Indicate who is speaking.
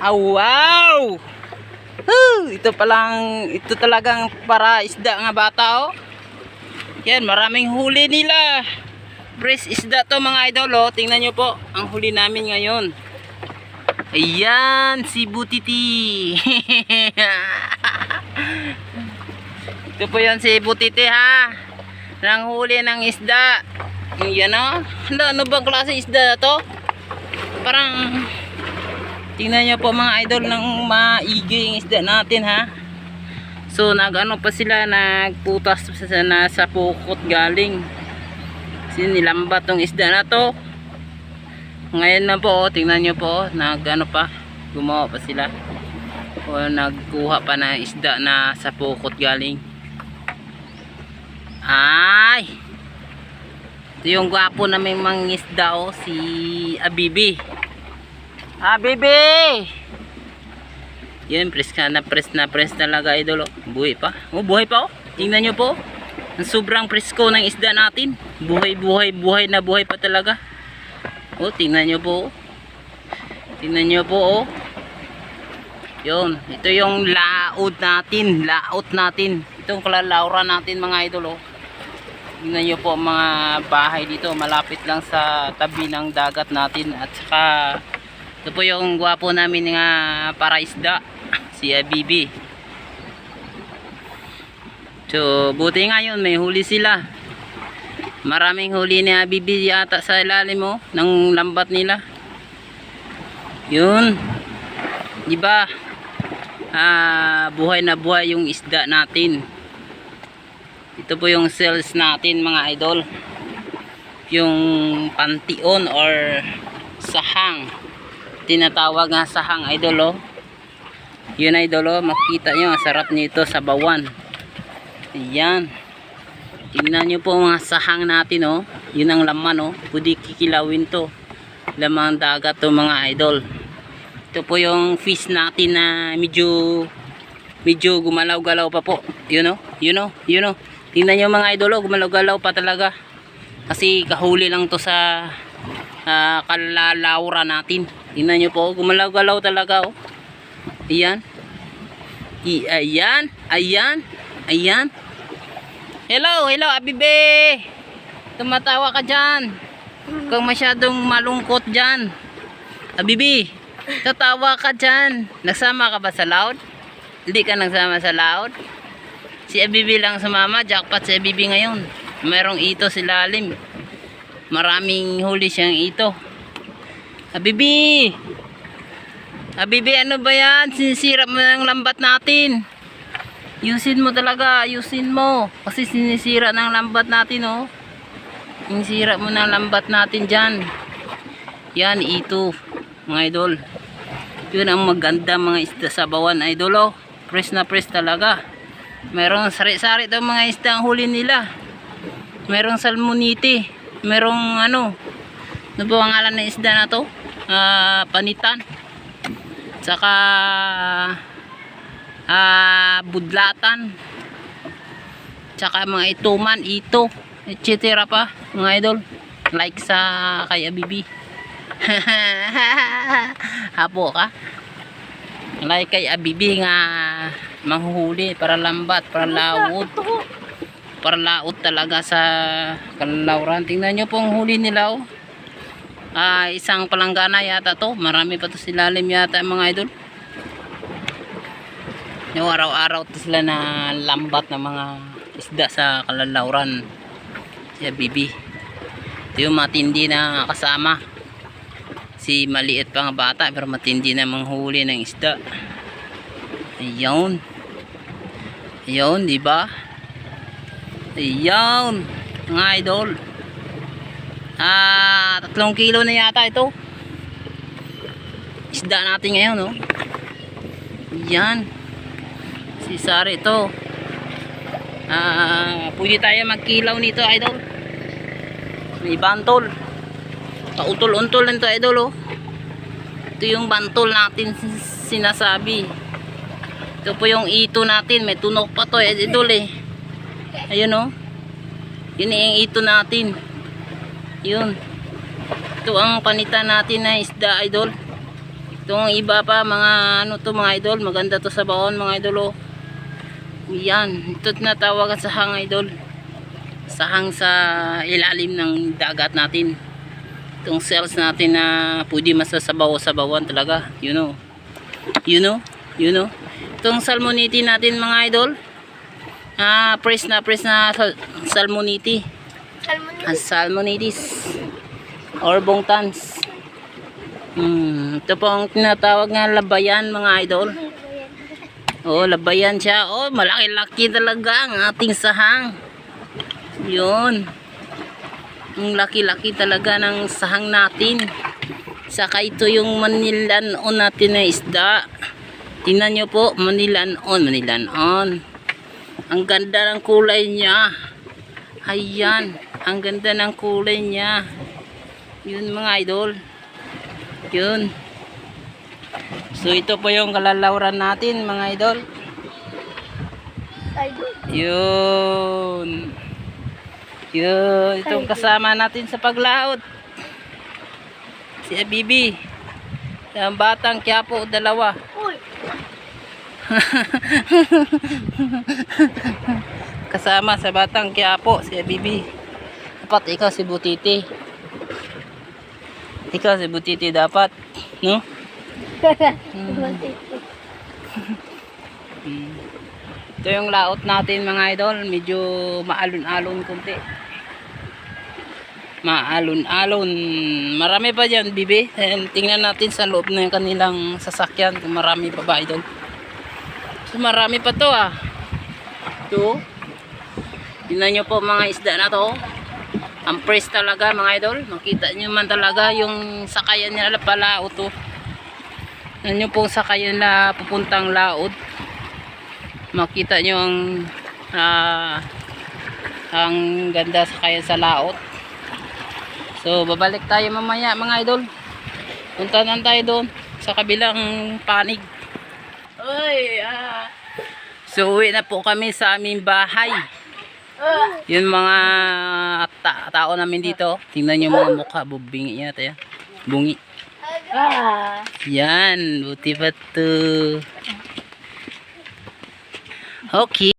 Speaker 1: Ah, wow! Woo! Ito palang, ito talagang para isda nga bata, oh. Yan, maraming huli nila. Fresh isda to mga idol, oh. Tingnan nyo po, ang huli namin ngayon. Ayan, si Butiti. ito po yan si Butiti, ha. Nang huli ng isda. Yan, oh. Ano, ano bang klase isda to? Parang Tingnan niyo po mga idol ng maigi yung isda natin ha. So nagano pa sila nagputas sa nasa pukot galing. Kasi tong isda na to. Ngayon na po oh, tingnan niyo po oh, nagano pa gumawa pa sila. O nagkuha pa na isda na sa pukot galing. Ay! Ito yung gwapo na may mangisda oh, si Abibi. Baby! Yan, press ka na, press na, press talaga, idol. Oh. Buhay pa. Oh, buhay pa, oh. Tingnan nyo po. Ang sobrang presko ng isda natin. Buhay, buhay, buhay na buhay pa talaga. Oh, tingnan nyo po. Tingnan nyo po, oh. Yun. Ito yung laot natin. Laot natin. Itong kalalaura natin, mga idol, oh. Tingnan nyo po mga bahay dito. Malapit lang sa tabi ng dagat natin. At saka ito po yung gwapo namin nga para isda. Si Bibi. So, buti nga yun. May huli sila. Maraming huli ni Bibi yata sa ilalim mo ng lambat nila. Yun. Di ba? Ah, buhay na buhay yung isda natin. Ito po yung cells natin mga idol. Yung pantion or sahang tinatawag nga sahang idol oh. Yun idol oh, makita nyo, sarap nito sa bawan. Ayan. Tingnan nyo po mga sahang natin oh. Yun ang laman oh. Pwede kikilawin to. Lamang dagat to mga idol. Ito po yung fish natin na medyo medyo gumalaw-galaw pa po. Yun oh, yun oh, yun oh. Tingnan nyo mga idol oh, gumalaw-galaw pa talaga. Kasi kahuli lang to sa uh, kalalaura natin. Tingnan nyo po, gumalaw-galaw talaga oh. Ayan. I ayan, ayan, ayan. Hello, hello, Abibe. Tumatawa ka dyan. Kung masyadong malungkot dyan. Abibi, tatawa ka dyan. Nagsama ka ba sa loud? Hindi ka nagsama sa loud? Si Abibi lang sumama, jackpot si Abibi ngayon. Merong ito si lalim. Maraming huli siyang ito. Habibi! Habibi, ano ba yan? Sinisira mo ng lambat natin. Yusin mo talaga, yusin mo. Kasi sinisira ng lambat natin, oh. Sinisira mo ng lambat natin dyan. Yan, ito. Mga idol. Yun ang maganda mga isda sa bawan, idol, oh. Press na press talaga. Merong sari-sari daw mga isda ang huli nila. Merong salmonite. Merong ano. Ano ba ang ngalan ng isda na to? Ah, panitan. Saka ah, budlatan. Tsaka mga ituman, ito, etc. pa, mga idol. Like sa kay Abibi. Hapo ka. Like kay Abibi nga manghuhuli para lambat, para lawot. Para laot talaga sa kalauran. Tingnan nyo po ang huli nila oh. Ah, isang palanggana yata to. Marami pa to silalim yata mga idol. Yung araw-araw to sila na lambat ng mga isda sa kalalauran. Si Bibi. Ito yung matindi na kasama. Si maliit pa nga bata pero matindi na manghuli ng isda. Ayun. Ayun, di ba? Ayun. Mga idol. Ah, tatlong kilo na yata ito. Isda natin ngayon, no? Yan. Si Sari ito. Ah, pwede tayo magkilaw nito, idol. May bantol. Pautol-untol lang to, idol, oh. Ito yung bantol natin sinasabi. Ito po yung ito natin. May tunok pa to, idol, eh. Ayun, oh. Yun yung ito natin. Yun. ito ang panitan natin na isda idol itong iba pa mga ano to mga idol maganda to sa baon mga idol oh. yan ito tinatawagan sa hang idol sahang sa ilalim ng dagat natin itong cells natin na pwede masasabaw-sabawan talaga you know you know you know itong salmoniti natin mga idol. Ah press na press na sal- salmoniti.
Speaker 2: Salmon
Speaker 1: ah, salmonitis. Or bongtans. Hmm, ito po ang tinatawag nga labayan mga idol. Oh labayan siya. Oh malaki-laki talaga ang ating sahang. Yun. Ang laki-laki talaga ng sahang natin. Saka ito yung manilanon natin na isda tingnan nyo po manilanon manilanon ang ganda ng kulay niya. Ayan ang ganda ng kulay niya. Yun mga idol. Yun. So ito po yung kalalauran natin mga
Speaker 2: idol.
Speaker 1: Yun. Yun itong kasama natin sa paglaot. Si Abibi ang batang Quiapo dalawa.
Speaker 2: Uy.
Speaker 1: kasama sa batang Quiapo si Abibi dapat ikaw si Butiti. Ikaw si Butiti dapat no? Hmm. ito yung laot natin mga idol. Medyo maalon-alon kunti maalon-alon. Marami pa dyan bibi. And tingnan natin sa loob ng kanilang sasakyan kung marami pa ba idol. So, marami pa to ah. Ito tingnan nyo po mga isda na to. Ang press talaga mga idol. Makita nyo man talaga yung sakayan nila pala to yan yung pong sakayan na pupuntang laod makita nyo ang ah, ang ganda sakayan sa laot so babalik tayo mamaya mga idol. Punta na tayo doon sa kabilang panig. Oy, ah. so uwi na po kami sa aming bahay. Yun mga ta- tao namin dito. Tingnan nyo mga mukha bubingi yata yan. Bungi.
Speaker 2: Ah.
Speaker 1: yan buti pa to. Okay